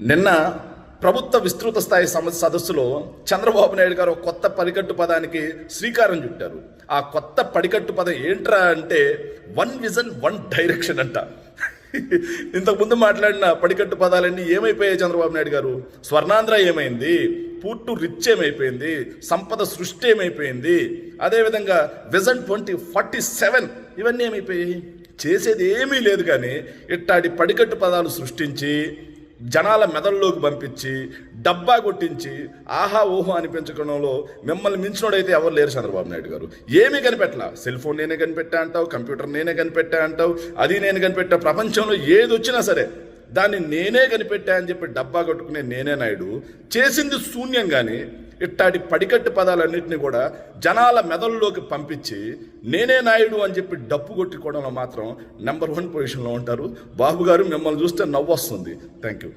నిన్న ప్రభుత్వ విస్తృత స్థాయి సదస్సులో చంద్రబాబు నాయుడు గారు కొత్త పడికట్టు పదానికి శ్రీకారం చుట్టారు. ఆ కొత్త పడికట్టు పదం ఏంట్రా అంటే వన్ విజన్ వన్ డైరెక్షన్ అంట. ఇంతకుముందు మాట్లాడిన పడికట్టు పదాలన్నీ ఏమైపోయాయి చంద్రబాబు నాయుడు గారు? స్వర్ణాంధ్ర ఏమైంది? పూర్టు రిచ్ ఏమైపోయింది? సంపద సృష్టి ఏమైపోయింది? అదేవిధంగా విజన్ ట్వంటీ ఫార్టీ సెవెన్ ఇవన్నీ ఏమైపోయాయి? చేసేది ఏమీ లేదు కానీ ఇట్టాడి పడికట్టు పదాలు సృష్టించి జనాల మెదడులోకి పంపించి డబ్బా కొట్టించి ఆహా ఓహో అనిపించడంలో మిమ్మల్ని మించినోడైతే ఎవరు లేరు చంద్రబాబు నాయుడు గారు. ఏమీ కనిపెట్టలా. సెల్ ఫోన్ నేనే కనిపెట్టా అంటావు కంప్యూటర్ నేనే కనిపెట్టా అంటావు అది నేను కనిపెట్టా. ప్రపంచంలో ఏది వచ్చినా సరే దాన్ని నేనే కనిపెట్టా అని చెప్పి డబ్బా కొట్టుకునే నేనే నాయుడు. చేసింది శూన్యం కానీ ఇట్టాడి పడికట్టు పదాలన్నింటినీ కూడా జనాల మెదడులోకి పంపించి నేనే నాయుడు అని చెప్పి డప్పు కొట్టుకోవడంలో మాత్రం నెంబర్ వన్ పొజిషన్లో ఉంటారు. బాబు గారు మిమ్మల్ని చూస్తే నవ్వు వస్తుంది థ్యాంక్ యూ